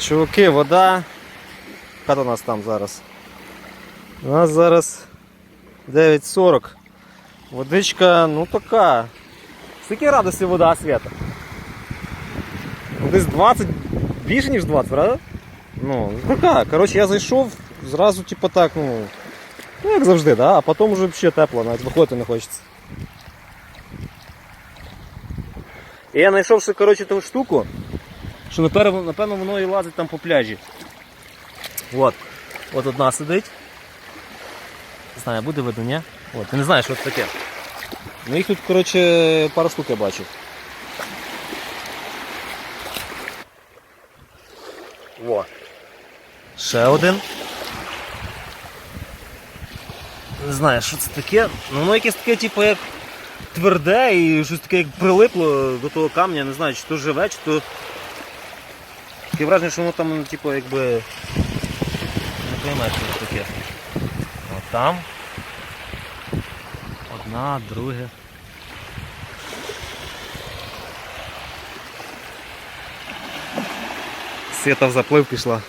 Чуваки, вода. Яка у нас там зараз? У нас зараз 9.40. Водичка, ну така. Скільки радості вода свята? Ну, Десь 20, більше ніж 20, правда? Ну, така. Коротше, я зайшов, зразу, типу так, ну. Ну, як завжди, да? а потім вже взагалі тепло, навіть виходити не хочеться. І я знайшов ще, коротше, ту штуку, Що напевно, напевно воно і лазить там по пляжі. От. От одна сидить. Не знаю, буде видно, ні? От, ти не знаєш, що це таке. Ну їх тут, коротше, пару штук я бачив. Во. Ще один. Не знаю, що це таке. Ну воно якесь таке, типу, як тверде і щось таке, як прилипло до того камня, не знаю, чи то живе, чи то. Таке враження, що воно там, ну, типу, якби. Не приймає що таке. От там. Одна, друге. Света в заплив пішла.